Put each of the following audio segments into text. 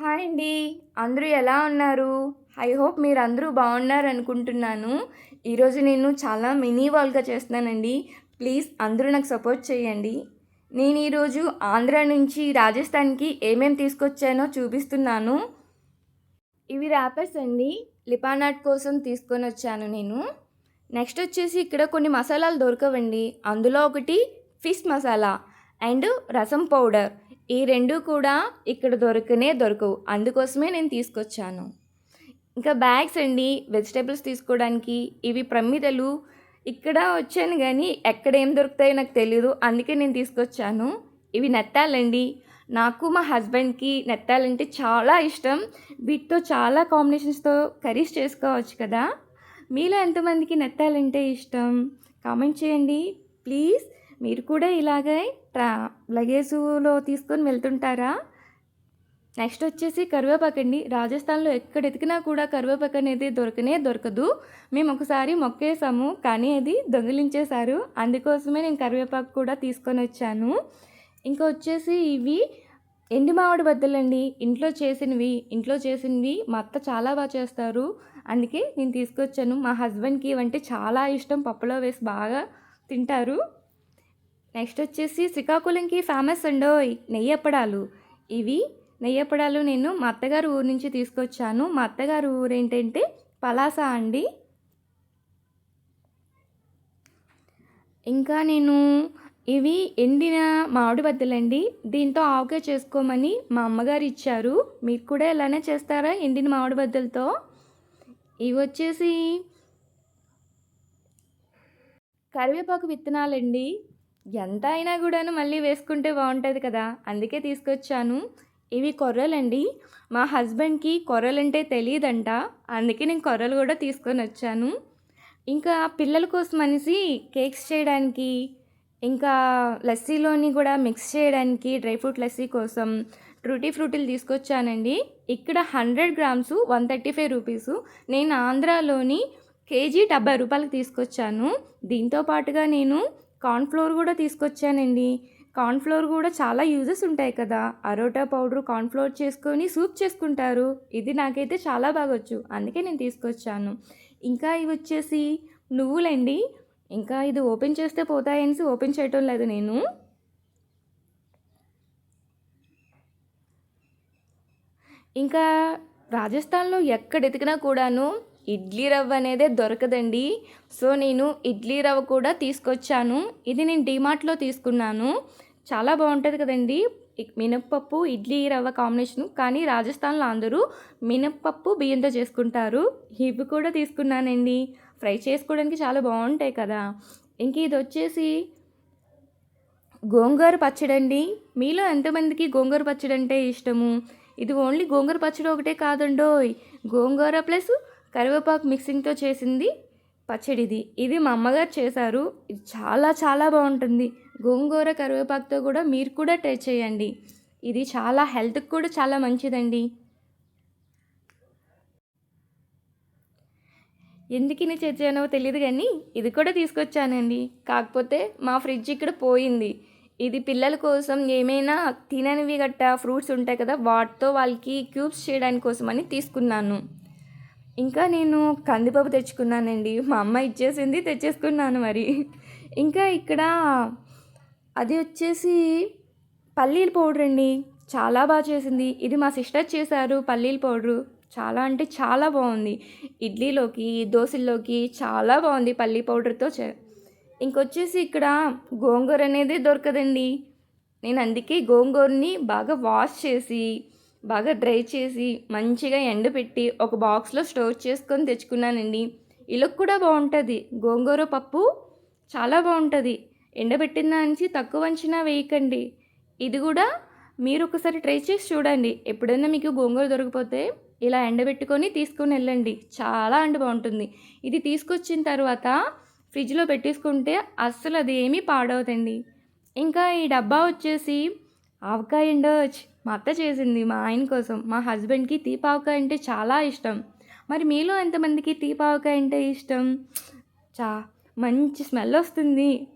Hi అండి. అందరూ ఎలా ఉన్నారు? ఐ హోప్ మీరు అందరూ బాగున్నారు అనుకుంటున్నాను. ఈరోజు నేను చాలా మినీ వాల్గా చేస్తున్నానండి. ప్లీజ్ అందరూ నాకు సపోర్ట్ చేయండి. నేను ఈరోజు ఆంధ్ర నుంచి రాజస్థాన్కి ఏమేమి తీసుకొచ్చానో చూపిస్తున్నాను. ఇవి ర్యాపర్స్ అండి. లిపానాట్ కోసం తీసుకొని వచ్చాను నేను. నెక్స్ట్ వచ్చేసి ఇక్కడ కొన్ని మసాలాలు దొరకవండి. అందులో ఒకటి fish masala and rasam powder. ఈ రెండు కూడా ఇక్కడ దొరకనే దొరకవు. అందుకోసమే నేను తీసుకొచ్చాను. ఇంకా బ్యాగ్స్ అండి వెజిటేబుల్స్ తీసుకోవడానికి ఇవి ప్రమిదలు. ఇక్కడ వచ్చాను కానీ ఎక్కడ ఏం దొరుకుతాయో నాకు తెలియదు అందుకే నేను తీసుకొచ్చాను. ఇవి నెత్తాలండి. నాకు మా హస్బెండ్కి నెత్తాలంటే చాలా ఇష్టం. వీటితో చాలా కాంబినేషన్స్తో కర్రీస్ చేసుకోవచ్చు కదా. మీలో ఎంతమందికి నెత్తాలంటే ఇష్టం? కామెంట్ చేయండి. ప్లీజ్. మీరు కూడా ఇలాగే ట్రా లగేజ్లో తీసుకొని వెళ్తుంటారా? నెక్స్ట్ వచ్చేసి కరివేపాకు అండి రాజస్థాన్లో ఎక్కడ ఎతికినా కూడా కరివేపాకు అనేది దొరకనే దొరకదు. మేము ఒకసారి మొక్కేసాము కానీ అది దొంగిలించేశారు. అందుకోసమే నేను కరివేపాకు కూడా తీసుకొని వచ్చాను. ఇంకా వచ్చేసి ఇవి ఎండి మామిడి బద్దలండి. ఇంట్లో చేసినవి ఇంట్లో చేసినవి మా అత్త చాలా బాగా చేస్తారు. అందుకే నేను తీసుకొచ్చాను. మా హస్బెండ్కి ఇవంటే చాలా ఇష్టం. పప్పులో వేసి బాగా తింటారు. నెక్స్ట్ వచ్చేసి శ్రీకాకుళంకి ఫేమస్ అండోయ్ నెయ్యప్పడాలు. ఇవి నెయ్యప్పడాలు నేను మా అత్తగారు ఊరు నుంచి తీసుకొచ్చాను. మా అత్తగారు ఊరు ఏంటంటే పలాస అండి. ఇంకా నేను ఇవి ఎండిన మామిడి బద్దలండి. దీంతో ఆవకాయ చేసుకోమని మా అమ్మగారు ఇచ్చారు. మీరు కూడా ఇలానే చేస్తారా ఎండిన మామిడి బద్దలతో? ఇవి వచ్చేసి కరివేపాకు విత్తనాలండి. ఎంత అయినా కూడాను మళ్ళీ వేసుకుంటే బాగుంటుంది కదా. అందుకే తీసుకొచ్చాను. ఇవి కొర్రలండి. మా హస్బెండ్కి కొర్రలంటే తెలియదంట అందుకే నేను కొర్రలు కూడా తీసుకొని వచ్చాను. ఇంకా పిల్లల కోసం అనేసి కేక్స్ చేయడానికి ఇంకా లస్సీలోని కూడా మిక్స్ చేయడానికి డ్రై ఫ్రూట్ లస్సీ కోసం ట్రూటీ ఫ్రూటీలు తీసుకొచ్చానండి. ఇక్కడ hundred grams one thirty five rupees. నేను ఆంధ్రాలోని కేజీ డెబ్బై రూపాయలకు తీసుకొచ్చాను. దీంతో పాటుగా నేను కార్న్ఫ్లోర్ కూడా తీసుకొచ్చానండి. కార్న్ఫ్లోర్ కూడా చాలా యూజెస్ ఉంటాయి కదా. అరోటా పౌడర్ కార్న్ఫ్లోర్ చేసుకొని సూప్ చేసుకుంటారు. ఇది నాకైతే చాలా బాగొచ్చు. అందుకే నేను తీసుకొచ్చాను. ఇంకా ఇవి వచ్చేసి నువ్వులండి. ఇంకా ఇది ఓపెన్ చేస్తే పోతాయనేసి ఓపెన్ చేయటం లేదు నేను. ఇంకా రాజస్థాన్లో ఎక్కడ ఎతికినా కూడాను ఇడ్లీ రవ్వ అనేదే దొరకదండి. సో నేను ఇడ్లీ రవ్వ కూడా తీసుకొచ్చాను. ఇది నేను డిమార్ట్లో తీసుకున్నాను. చాలా బాగుంటుంది కదండి. మినప్పప్పు ఇడ్లీ రవ్వ కాంబినేషన్. కానీ రాజస్థాన్లో అందరూ మినప్పప్పు బియ్యంతో చేసుకుంటారు. ఇవి కూడా తీసుకున్నానండి. ఫ్రై చేసుకోవడానికి చాలా బాగుంటాయి కదా. ఇంక ఇది వచ్చేసి గోంగూర పచ్చడి అండి. మీలో ఎంతమందికి గోంగూర పచ్చడి అంటే ఇష్టము? ఇది ఓన్లీ గోంగూర పచ్చడి ఒకటే కాదండోయ్. గోంగూర ప్లస్ కరివేపాకు మిక్సింగ్తో చేసింది పచ్చడిది. ఇది మా అమ్మగారు చేశారు. ఇది చాలా చాలా బాగుంటుంది. గోంగూర కరివేపాకుతో కూడా మీరు కూడా ట్రై చేయండి. ఇది చాలా హెల్త్కి కూడా చాలా మంచిదండి. ఎందుకు ఇన్ని చేసానో తెలియదు కానీ ఇది కూడా తీసుకొచ్చానండి. కాకపోతే మా ఫ్రిడ్జ్ ఇక్కడ పోయింది. ఇది పిల్లల కోసం ఏమైనా తిననివి గట్టా ఫ్రూట్స్ ఉంటాయి కదా వాటితో వాళ్ళకి క్యూబ్స్ చేయడానికి కోసం అని తీసుకున్నాను. ఇంకా నేను కందిపప్పు తెచ్చుకున్నానండి. మా అమ్మ ఇచ్చేసింది తెచ్చేసుకున్నాను మరి. ఇంకా ఇక్కడ అది వచ్చేసి పల్లీల పౌడర్ అండి. చాలా బాగా చేసింది. ఇది మా సిస్టర్ చేశారు పల్లీల పౌడరు. చాలా అంటే చాలా బాగుంది. ఇడ్లీలోకి దోశల్లోకి చాలా బాగుంది పల్లీ పౌడర్తో చే. ఇంకొచ్చేసి ఇక్కడ గోంగూర అనేది దొరకదండి. నేను అందుకే గోంగూరని బాగా వాష్ చేసి బాగా డ్రై చేసి మంచిగా ఎండబెట్టి ఒక బాక్స్లో స్టోర్ చేసుకొని తెచ్చుకున్నానండి. ఇలుక్ కూడా బాగుంటుంది. గోంగూర పప్పు చాలా బాగుంటుంది. ఎండబెట్టిన నుంచి తక్కువ అంచనా వేయకండి. ఇది కూడా మీరు ఒకసారి ట్రై చేసి చూడండి. ఎప్పుడైనా మీకు గోంగూర దొరికిపోతే ఇలా ఎండబెట్టుకొని తీసుకొని వెళ్ళండి. చాలా అంటే బాగుంటుంది. ఇది తీసుకొచ్చిన తర్వాత ఫ్రిడ్జ్లో పెట్టేసుకుంటే అస్సలు అది ఏమీ పాడవదండి. ఇంకా ఈ డబ్బా వచ్చేసి ఆవకాయ అండోచ్ మా అత్త చేసింది మా ఆయన కోసం. మా హస్బెండ్కి తీపావకాయ అంటే చాలా ఇష్టం. మరి మీలో ఎంతమందికి తీపావకాయ అంటే ఇష్టం? చా మంచి స్మెల్ వస్తుంది.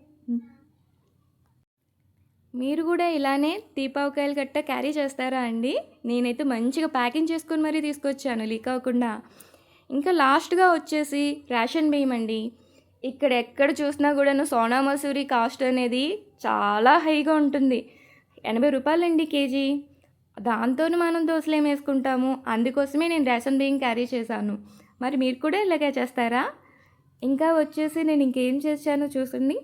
మీరు కూడా ఇలానే దీపావకాయలు గట్ట క్యారీ చేస్తారా అండి? నేనైతే మంచిగా ప్యాకింగ్ చేసుకొని మరీ తీసుకొచ్చాను లీక్ అవ్వకుండా. ఇంకా లాస్ట్గా వచ్చేసి రేషన్ బియ్యం అండి. ఇక్కడ ఎక్కడ చూసినా కూడాను సోనా మసూరి కాస్ట్ అనేది చాలా హైగా ఉంటుంది. ఎనభై రూపాయలండి కేజీ. దాంతో మనం దోశలు ఏం వేసుకుంటాము? అందుకోసమే నేను రేషన్ బియ్యం క్యారీ చేశాను. మరి మీరు కూడా ఇలాగే చేస్తారా? ఇంకా వచ్చేసి నేను ఇంకేం చేశానో చూసండి.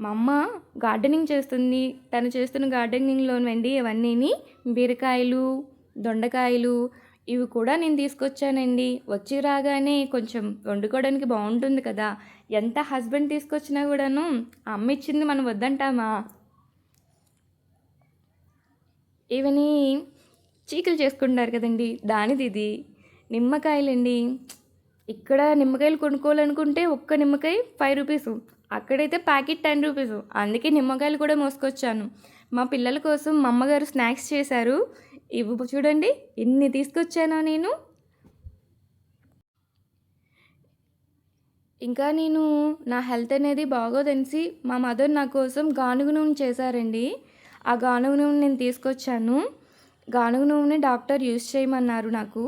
మా అమ్మ గార్డెనింగ్ చేస్తుంది. తను చేస్తున్న గార్డెనింగ్లోనండి ఇవన్నీని బీరకాయలు దొండకాయలు ఇవి కూడా నేను తీసుకొచ్చానండి. వచ్చి రాగానే కొంచెం వండుకోవడానికి బాగుంటుంది కదా. ఎంత హస్బెండ్ తీసుకొచ్చినా కూడాను అమ్మ ఇచ్చింది మనం వద్దంటామా? ఇవన్నీ చీకులు చేసుకుంటున్నారు కదండి. దానిది ఇది. నిమ్మకాయలండి. ఇక్కడ నిమ్మకాయలు కొనుక్కోవాలనుకుంటే ఒక్క నిమ్మకాయ ఫైవ్ రూపీస్. అక్కడైతే ప్యాకెట్ టెన్ రూపీస్. అందుకే నిమ్మకాయలు కూడా మోసుకొచ్చాను. మా పిల్లల కోసం మా అమ్మగారు స్నాక్స్ చేశారు. ఇవి చూడండి. ఇన్ని తీసుకొచ్చానో నేను. ఇంకా నేను నా హెల్త్ అనేది బాగోదనిసి మా మదర్ నా కోసం గానుగు నూనె చేశారండి. ఆ గానుగ నూనె నేను తీసుకొచ్చాను. గానుగ నూనె డాక్టర్ యూస్ చేయమన్నారు నాకు.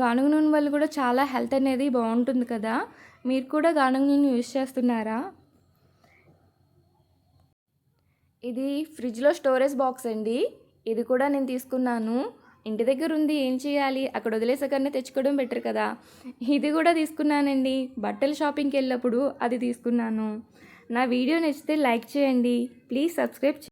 గానుగ నూనె వల్ల కూడా చాలా హెల్త్ అనేది బాగుంటుంది కదా. మీరు కూడా గానుగ నూనె యూస్ చేస్తున్నారా? ఇది ఫ్రిడ్జ్లో స్టోరేజ్ బాక్స్ అండి. ఇది కూడా నేను తీసుకున్నాను. ఇంటి దగ్గర ఉంది ఏం చేయాలి? అక్కడ వదిలేసాకనే తెచ్చుకోవడం బెటర్ కదా. ఇది కూడా తీసుకున్నానండి. బట్టల షాపింగ్కి వెళ్ళినప్పుడు అది తీసుకున్నాను. నా వీడియో నచ్చితే లైక్ చేయండి. Please subscribe